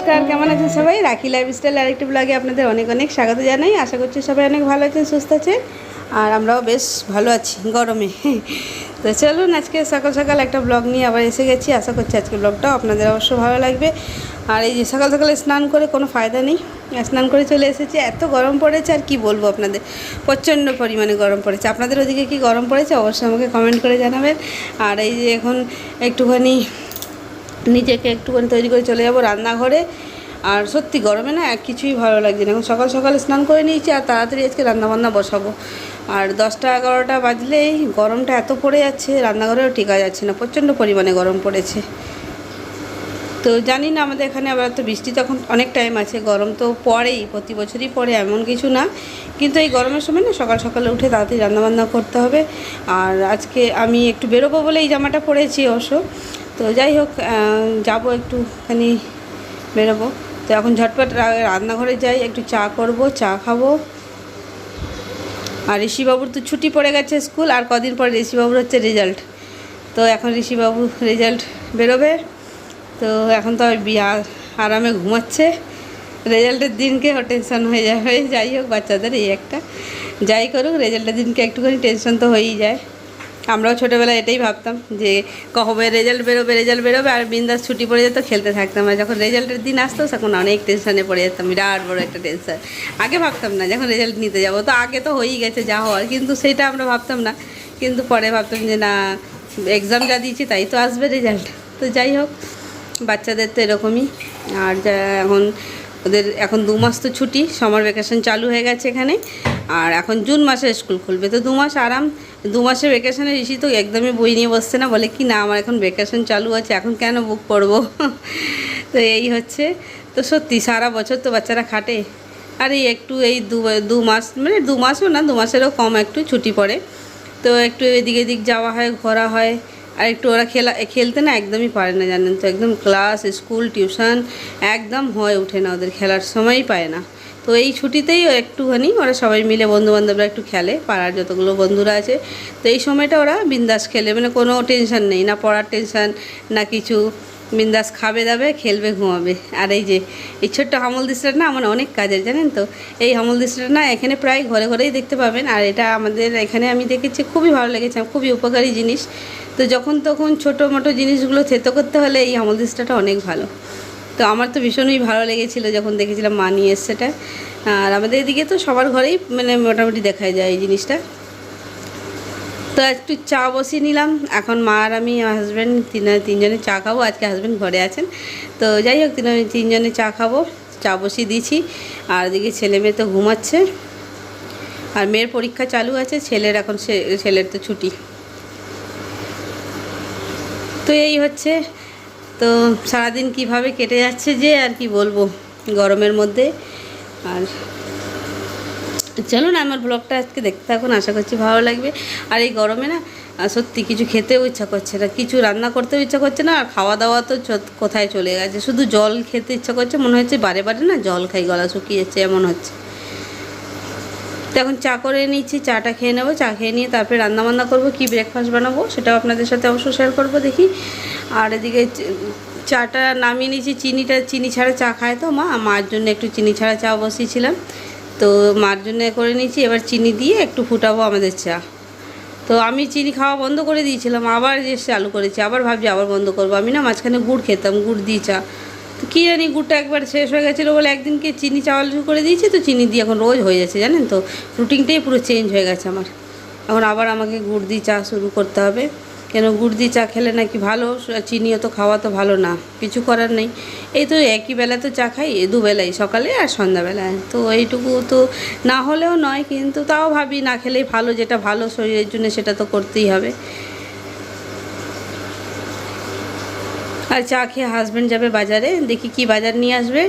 নমস্কার, কেমন আছেন সবাই? রাখি লাইফস্টাইল আরেকটি ব্লগে আপনাদের অনেক অনেক স্বাগত জানাই। আশা করছি সবাই অনেক ভালো আছেন, সুস্থ আছে আর আমরাও বেশ ভালো আছি, গরমে। তো চলুন, আজকে সকাল সকাল একটা ব্লগ নিয়ে আবার এসে গেছি। আশা করছি আজকে ব্লগটাও আপনাদের অবশ্য ভালো লাগবে। আর এই যে সকাল সকালে স্নান করে কোনো ফায়দা নেই। স্নান করে চলে এসেছি। এত গরম পড়েছে, আর কি বলব আপনাদের? প্রচণ্ড পরিমাণে গরম পড়েছে। আপনাদের ওদিকে কি গরম পড়েছে? অবশ্যই আমাকে কমেন্ট করে জানাবেন। আর এই যে এখন একটুখানি নিজেকে একটুখানি তৈরি করে চলে যাব রান্নাঘরে। আর সত্যি গরমে না এক কিছুই ভালো লাগছে না। এখন সকাল সকাল স্নান করে নিয়েছি আর তাড়াতাড়ি আজকে রান্নাবান্না বসাবো। আর দশটা এগারোটা বাজলেই গরমটা এত পড়ে যাচ্ছে, রান্নাঘরেও টিকা যাচ্ছে না। প্রচণ্ড পরিমাণে গরম পড়েছে। তো জানি না আমাদের এখানে আবার তো বৃষ্টি তখন অনেক টাইম আছে। গরম তো পড়েই, প্রতি বছরই পড়ে এমন কিছু না। কিন্তু এই গরমের সময় না সকাল সকালে উঠে তাড়াতাড়ি রান্নাবান্না করতে হবে। আর আজকে আমি একটু বেরোবো বলে এই জামাটা পরেছি অবশ্য। তো যাই হোক যাব একটুখানি বেরোবো। তো এখন ঝটপট রান্নাঘরে যাই, একটু চা করব, চা খাব। আর ঋষিবাবুর তো ছুটি পড়ে গেছে স্কুল, আর কদিন পর ঋষিবাবুর হচ্ছে রেজাল্ট তো এখন ঋষিবাবু রেজাল্ট বেরোবে। তো এখন তো বিয়া আরামে ঘুমাচ্ছে। রেজাল্টের দিনকে টেনশন হয়ে যাবে। যাই হোক, বাচ্চাদের এই একটা। যাই করুক, রেজাল্টের দিনকে একটুখানি টেনশন তো হয়েই যায়। আমরাও ছোটোবেলায় এটাই ভাবতাম যে কবে রেজাল্ট বেরোবে রেজাল্ট বেরোবে আর বিন্দাস ছুটি পড়ে যেত, খেলতে থাকতাম। আর যখন রেজাল্টের দিন আসতো, তখন অনেক টেনশনে পড়ে যেতাম, বিরাট বড় একটা টেনশন আগে ভাবতাম না, যখন রেজাল্ট নিতে যাব, তো আগে তো হয়েই গেছে যা হওয়ার, কিন্তু সেটা আমরা ভাবতাম না। কিন্তু পরে ভাবতাম যে, না এক্সাম যা দিয়েছি, তাই তো আসবে রেজাল্ট তো যাই হোক, বাচ্চাদের তো এরকমই। আর যা, এখন ওদের, এখন দু মাস তো ছুটি সামার ভ্যাকেশন চালু হয়ে গেছে এখানে। আর এখন জুন মাসে স্কুল খুলবে। তো দু মাস আরাম, দু মাসের ভ্যাকেশনে ঋষি তো একদমই বই নিয়ে বসছে না, বলে কি না, আমার এখন ভ্যাকেশন চালু আছে, এখন কেন বুক পড়ব? তো এই হচ্ছে। তো সত্যি সারা বছর তো বাচ্চারা খাটে। আর এই একটু এই দু দু মাস মানে দু মাসও না, দু মাসেরও কম একটু ছুটি পড়ে। তো একটু এদিক এদিক যাওয়া হয়, ঘোরা হয়। আর একটু ওরা খেলা, খেলতে না একদমই পারে না, জানেন তো, একদম ক্লাস স্কুল টিউশন একদম হয়ে ওঠে না ওদের, খেলার সময়ই পায় না। তো এই ছুটিতেই একটুখানি ওরা সবাই মিলে বন্ধুবান্ধবরা একটু খেলে, পাড়ার যতগুলো বন্ধুরা আছে। তো এই সময়টা ওরা বিন্দাস খেলে মানে কোনো টেনশন নেই, না পড়ার টেনশন না কিছু। বিন্দাস খাবে দাবে, খেলবে, ঘুমাবে। আর এই যে, এই ছোট্ট হামল দৃশ্যটা না আমার অনেক কাজের, জানেন তো? এই হামল দৃশ্যটা না এখানে প্রায় ঘরে ঘরেই দেখতে পাবেন। আর এটা আমাদের এখানে আমি দেখেছি, খুবই ভালো লেগেছে, খুবই উপকারী জিনিস। তো যখন তখন ছোটো মোটো জিনিসগুলো থেতো করতে হলে এই হামল দৃশ্যটা অনেক ভালো। তো আমার তো ভীষণই ভালো লেগেছিলো যখন দেখেছিলাম মা নিয়ে এসছে এটা আর আমাদের এদিকে তো সবার ঘরেই মানে মোটামুটি দেখা যায় এই জিনিসটা। তো একটু চা বসিয়ে নিলাম। এখন মা আর আমি হাজব্যান্ড তিন তিনজনে চা খাব। আজকে হাজব্যান্ড ঘরে আছেন। তো যাই হোক তিন তিনজনে চা খাব। চা বসিয়ে দিয়েছি। আর এদিকে ছেলে মেয়ে তো ঘুমাচ্ছে। আর মেয়ের পরীক্ষা চালু আছে। ছেলের এখন ছেলের তো ছুটি। তো এই হচ্ছে তো সারাদিন কীভাবে কেটে যাচ্ছে যে আর কি বলব গরমের মধ্যে। আর চলুন আমার ব্লগটা আজকে দেখতে থাকুন, আশা করছি ভালো লাগবে। আর এই গরমে না সত্যি কিছু খেতেও ইচ্ছা করছে না, কিছু রান্না করতেও ইচ্ছা করছে না, আর খাওয়া দাওয়া তো কোথায় চলে গেছে? শুধু জল খেতে ইচ্ছা করছে, মনে হচ্ছে বারে বারে না জল খাই, গলা শুকিয়ে যাচ্ছে এমন হচ্ছে। তো এখন চা করে নিচ্ছি, চাটা খেয়ে নেব, চা খেয়ে নিয়ে তারপরে রান্না বান্না করব, কী ব্রেকফাস্ট বানাবো সেটাও আপনাদের সাথে অবশ্য শেয়ার করব দেখি। আর এদিকে চাটা নামিয়ে নিয়েছি, চিনিটা, চিনি ছাড়া চা খায় তো মা, মার জন্য একটু চিনি ছাড়া চা বসিয়েছিলাম। তো মার জন্য করে নিয়েছি, এবার চিনি দিয়ে একটু ফুটাবো আমাদের চা। তো আমি চিনি খাওয়া বন্ধ করে দিয়েছিলাম, আবার যে চালু করেছি, আবার ভাবছি আবার বন্ধ করব। আমি না মাঝখানে গুড় খেতাম, গুড় দিয়ে চা। কী জানি গুড়টা একবার শেষ হয়ে গেছিল বলে একদিনকে চিনি চাওয়াল করে দিয়েছি, তো চিনি দিয়ে এখন রোজ হয়ে যাচ্ছে জানেন তো। রুটিনটাই পুরো চেঞ্জ হয়ে গেছে আমার। এখন আবার আমাকে গুড় দিয়ে চা শুরু করতে হবে। কেন গুড় দিয়ে চা খেলে নাকি ভালো? চিনিও তো খাওয়া তো ভালো না, কিছু করার নেই। এই তো একই বেলা তো চা খাই দুবেলাই, সকালে আর সন্ধ্যাবেলায় তো এইটুকু তো না হলেও নয়, কিন্তু তাও ভাবি না খেলেই ভালো, যেটা ভালো শরীরের জন্য সেটা তো করতেই হবে। আর চা খেয়ে হাজব্যান্ড যাবে বাজারে, দেখি কি বাজার নিয়ে আসবে।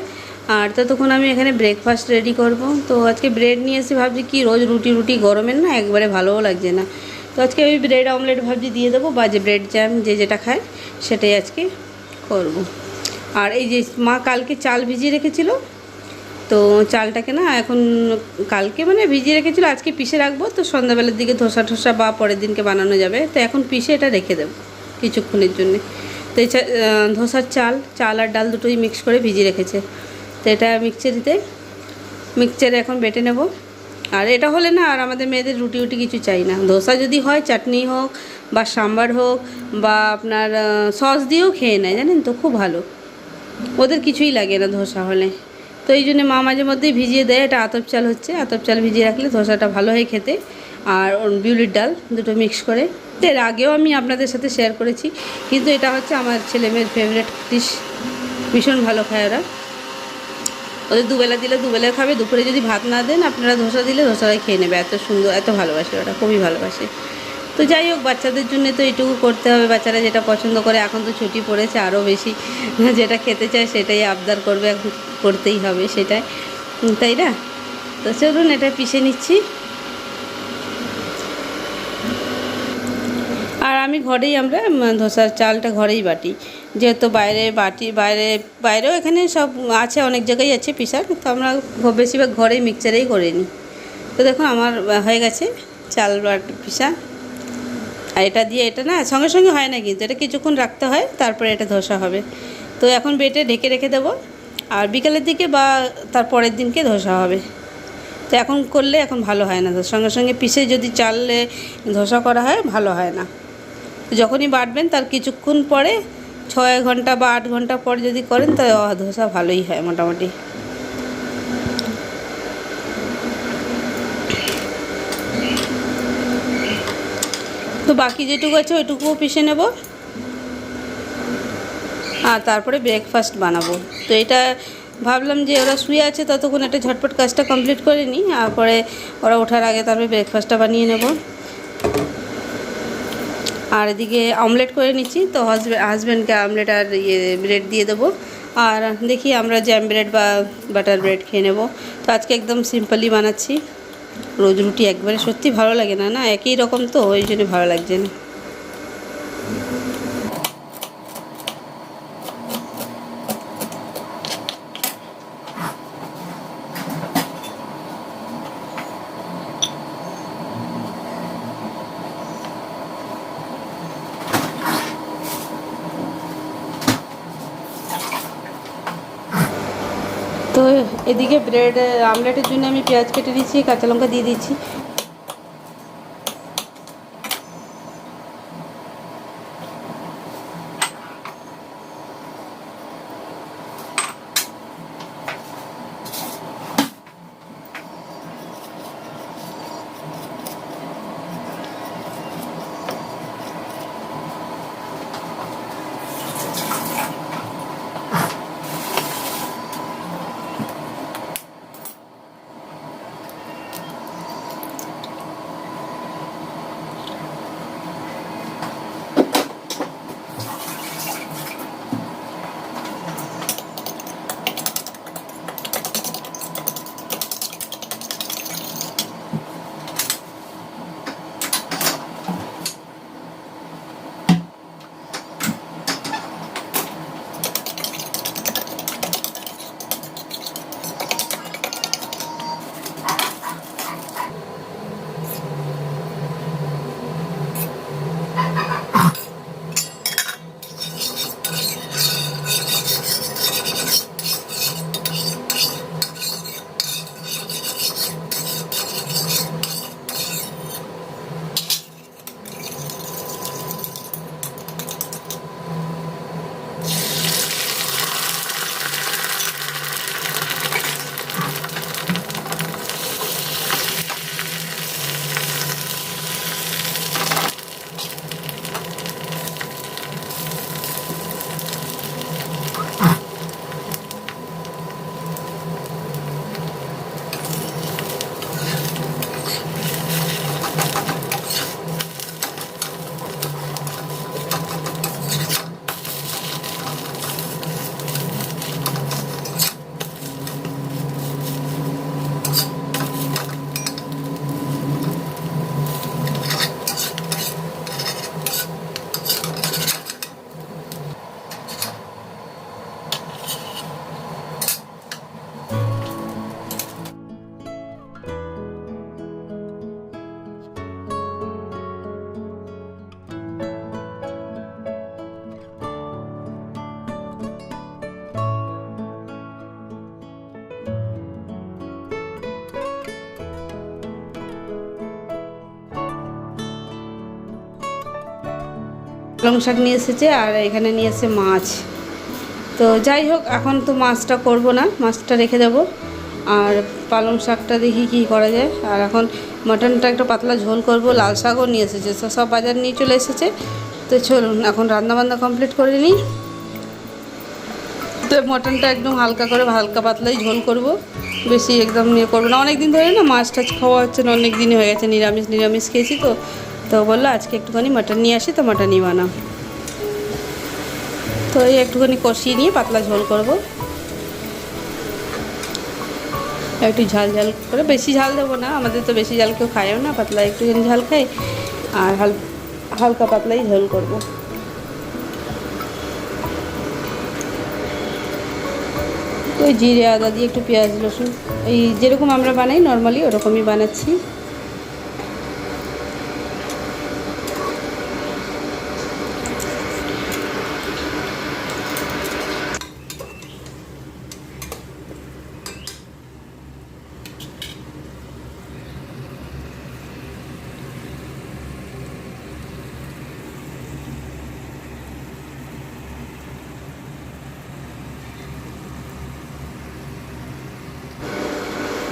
আর ততক্ষণ আমি এখানে ব্রেকফাস্ট রেডি করব। তো আজকে ব্রেড নিয়ে এসে ভাবছি কি, রোজ রুটি রুটি গরমের না, একবারে ভালোও লাগছে না। তো আজকে ওই ব্রেড অমলেট ভাবছি দিয়ে দেবো, বা যে ব্রেড জ্যাম যে যেটা খায়, সেটাই আজকে করব। আর এই যে মা কালকে চাল ভিজিয়ে রেখেছিল, তো চালটাকে না এখন কালকে মানে ভিজিয়ে রেখেছিল, আজকে পিষে রাখব। তো সন্ধ্যাবেলার দিকে ধোসা ঠোসা বা পরের দিনকে বানানো যাবে। তো এখন পিষে এটা রেখে দেবো, কিছুক্ষণের জন্যে। তো ধোসার চাল চাল আর ডাল দুটোই মিক্স করে ভিজিয়ে রেখেছে। তো এটা মিক্সচারিতে মিক্সচারে এখন বেটে নেব। আর এটা হলে না, আর আমাদের মেয়েদের রুটি উটি কিছু চাই না। ধোসা যদি হয়, চাটনি হোক বা সাম্বার হোক বা আপনার সস দিয়েও খেয়ে নেয়, জানেন তো? খুব ভালো। ওদের কিছুই লাগে না ধোসা হলে। তো এই জন্য মা মাঝে মধ্যেই ভিজিয়ে দেয়। এটা আতপ চাল হচ্ছে। আতপ চাল ভিজিয়ে রাখলে ধোসাটা ভালো হয় খেতে। আর বিউলির ডাল দুটো মিক্স করে। এর আগেও আমি আপনাদের সাথে শেয়ার করেছি, কিন্তু এটা হচ্ছে আমার ছেলেমেয়ের ফেভারিট ডিশ ভীষণ ভালো খায় ওরা। ওদের দুবেলা দিলে দুবেলা খাবে, দুপুরে যদি ভাত না দেন, আপনারা ধোসা দিলে ধোসাটাই খেয়ে নেবে। এত সুন্দর, এত ভালোবাসে ওরা, খুবই ভালোবাসে। তো যাই হোক, বাচ্চাদের জন্য তো এইটুকু করতে হবে। বাচ্চারা যেটা পছন্দ করে, এখন তো ছুটি পড়েছে আরও বেশি। যেটা খেতে চায় সেটাই আবদার করবে করতেই হবে সেটাই। তাই না? তো চলুন, এটা পিষে নিচ্ছি। আমি ঘরেই আমরা ধোসার চালটা ঘরেই বাটি। যেহেতু বাইরে বাটি, বাইরে, বাইরেও এখানে সব আছে, অনেক জায়গায় আছে পিসার তো আমরা বেশিরভাগ ঘরেই মিক্সচারেই করে নিই। তো দেখুন, আমার হয়ে গেছে চাল পিসা আর এটা দিয়ে এটা না, সঙ্গে সঙ্গে হয় না কিন্তু, এটা কিছুক্ষণ রাখতে হয়, তারপরে এটা ধোসা হবে। তো এখন বেটে ঢেকে রেখে দেবো, আর বিকালের দিকে বা তার পরের দিনকে ধোসা হবে। তো এখন করলে এখন ভালো হয় না সঙ্গে সঙ্গে পিষে যদি চাললে ধোসা করা হয়, ভালো হয় না। যখনই বাটবেন তার কিছুক্ষণ পরে ছয় ঘণ্টা বা আট ঘণ্টা পর যদি করেন তাহলে ধোসা ভালোই হয় মোটামুটি। তো বাকি যেটুকু আছে ওইটুকুও পিষে নেব। আর তারপরে ব্রেকফাস্ট বানাবো। তো এটা ভাবলাম যে ওরা শুয়ে আছে ততক্ষণ একটা ঝটপট কাজটা কমপ্লিট করে নিই তারপরে ওরা ওঠার আগে তারপরে ব্রেকফাস্টটা বানিয়ে নেব। আর এদিকে অমলেট করে নিচ্ছি, তো হাজব্যান্ড হাজব্যান্ডকে আমলেট আর ইয়ে ব্রেড দিয়ে দেবো। আর দেখি আমরা জ্যাম ব্রেড বা বাটার ব্রেড খেয়ে নেব। তো আজকে একদম সিম্পলি বানাচ্ছি। রোজ রুটি একবারে, সত্যি ভালো লাগে না না? একই রকম তো, ওই জন্য ভালো লাগছে না তো এদিকে ব্রেড আমলেটের জন্য আমি পেঁয়াজ কেটে দিচ্ছি কাঁচা লঙ্কা দিয়ে দিচ্ছি। পালং শাক নিয়ে এসেছে আর এখানে নিয়ে এসেছে মাছ। তো যাই হোক, এখন তো মাছটা করব না, মাছটা রেখে দেবো। আর পালং শাকটা দেখি কি করা যায়। আর এখন মটনটা একটা পাতলা ঝোল করব, লাল শাকও নিয়ে এসেছে। সব বাজার নিয়ে চলে এসেছে। তো চলুন, এখন রান্নাবান্না কমপ্লিট করে নিই। তো মটনটা একদম হালকা করে, হালকা পাতলাই ঝোল করব। বেশি একদম ইয়ে করব না। অনেক দিন ধরে না মাছ টাছ খাওয়া হচ্ছে না অনেক দিনই হয়ে গেছে, নিরামিষ নিরামিষ খেয়েছি তো। তো বলল, আজকে একটুখানি মাটন নিয়ে আসি, তো মাটনই বানাও। তো এই একটুখানি কষিয়ে নিয়ে পাতলা ঝোল করব। একটু ঝাল ঝাল করে, বেশি ঝাল দেবো না, আমাদের তো বেশি ঝাল কেউ খায়ও না, পাতলা একটুখানি ঝাল খাই, আর হাল, হালকা পাতলাই ঝোল করব। ওই জিরে আদা দিয়ে একটু পেঁয়াজ রসুন, এই যেরকম আমরা বানাই, নর্মালি ওরকমই বানাচ্ছি।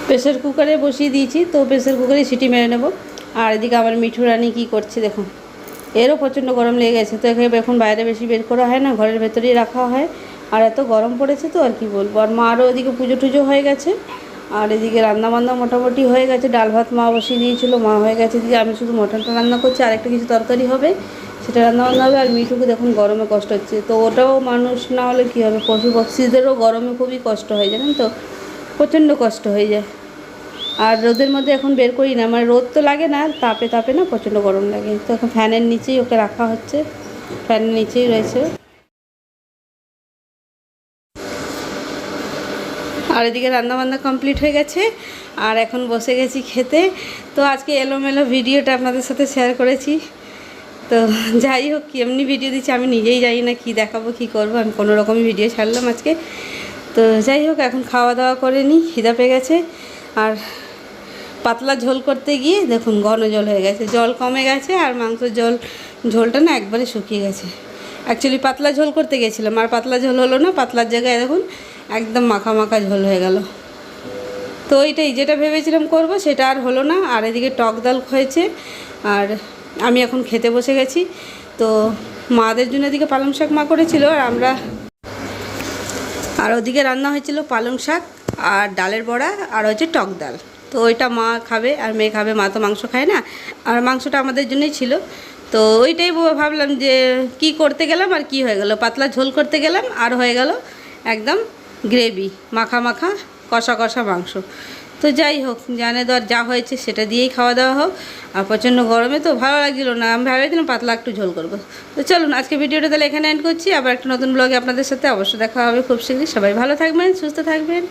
প্রেসার কুকারে বসিয়ে দিয়েছি, তো প্রেসার কুকারে সিটি মেরে নেব। আর এদিকে আমার মিঠু রানী কী করছে দেখুন। এরও প্রচণ্ড গরম লেগে গেছে, তো এখানে এখন বাইরে বেশি বের করা হয় না, ঘরের ভেতরেই রাখা হয়। আর এত গরম পড়েছে তো আর কি বলব। আর মারও ওদিকে পুজো টুজো হয়ে গেছে, আর এদিকে রান্না বান্না মোটামুটি হয়ে গেছে। ডাল ভাত মা বসিয়ে দিয়েছিলো, মা হয়ে গেছে। দিয়ে আমি শুধু মটনটা রান্না করছি আর একটা কিছু তরকারি হবে, সেটা রান্না বান্না হবে। আর মিঠুকে দেখুন গরমে কষ্ট হচ্ছে, তো ওটাও মানুষ না হলে কী হবে? পশু পক্ষীদেরও গরমে খুবই কষ্ট হয়, জানেন তো? প্রচণ্ড কষ্ট হয়ে যায়। আর রোদের মধ্যে এখন বের করি না মানে রোদ তো লাগে না, তাপে তাপে না প্রচণ্ড গরম লাগে। তো এখন ফ্যানের নিচেই ওকে রাখা হচ্ছে, ফ্যানের নিচেই রয়েছে। আর এদিকে রান্নাবান্না কমপ্লিট হয়ে গেছে, আর এখন বসে গেছি খেতে। তো আজকে এলোমেলো ভিডিওটা আপনাদের সাথে শেয়ার করেছি। তো যাই হোক, কি এমনি ভিডিও দিচ্ছি আমি নিজেই জানি না কি দেখাবো, কি করব, আমি কোনো রকমই ভিডিও ছাড়লাম আজকে। তো যাই হোক, এখন খাওয়া দাওয়া করে নিই, খিদা পেয়ে গেছে। আর পাতলা ঝোল করতে গিয়ে দেখুন ঘন জল হয়ে গেছে। জল কমে গেছে আর মাংসের জল, ঝোলটা না একবারে শুকিয়ে গেছে। অ্যাকচুয়ালি পাতলা ঝোল করতে গেছিলাম, আর পাতলা ঝোল হলো না, পাতলার জায়গায় দেখুন একদম মাখা মাখা ঝোল হয়ে গেল। তো ওইটাই, যেটা ভেবেছিলাম করব সেটা আর হলো না, আর এদিকে টক ডাল হয়েছে, আর আমি এখন খেতে বসে গেছি। তো মাদের জন্য এদিকে পালং শাক মা করেছিল, আর আমরা আর ওদিকে রান্না হয়েছিল পালং শাক আর ডালের বড়া আর হচ্ছে টক ডাল। তো ওইটা মা খাবে আর মেয়ে খাবে, মা তো মাংস খায় না। আর মাংসটা আমাদের জন্যই ছিল। তো ওইটাই ভাবলাম যে কি করতে গেলাম আর কি হয়ে গেল। পাতলা ঝোল করতে গেলাম আর হয়ে গেল একদম গ্রেভি মাখা মাখা, কষা কষা মাংস। তো যাই হোক, জানে ধর যা হয়েছে সেটা দিয়েই খাওয়া দাওয়া হোক। আর প্রচণ্ড গরমে তো ভালো লাগছিল না, আমি ভেবেছিলাম পাতলা একটু ঝোল করব। তো চলুন, আজকে ভিডিওটা তাহলে এখানে এন্ড করছি। আবার একটা নতুন ব্লগে আপনাদের সাথে অবশ্যই দেখা হবে খুব শীঘ্রই। সবাই ভালো থাকবেন, সুস্থ থাকবেন।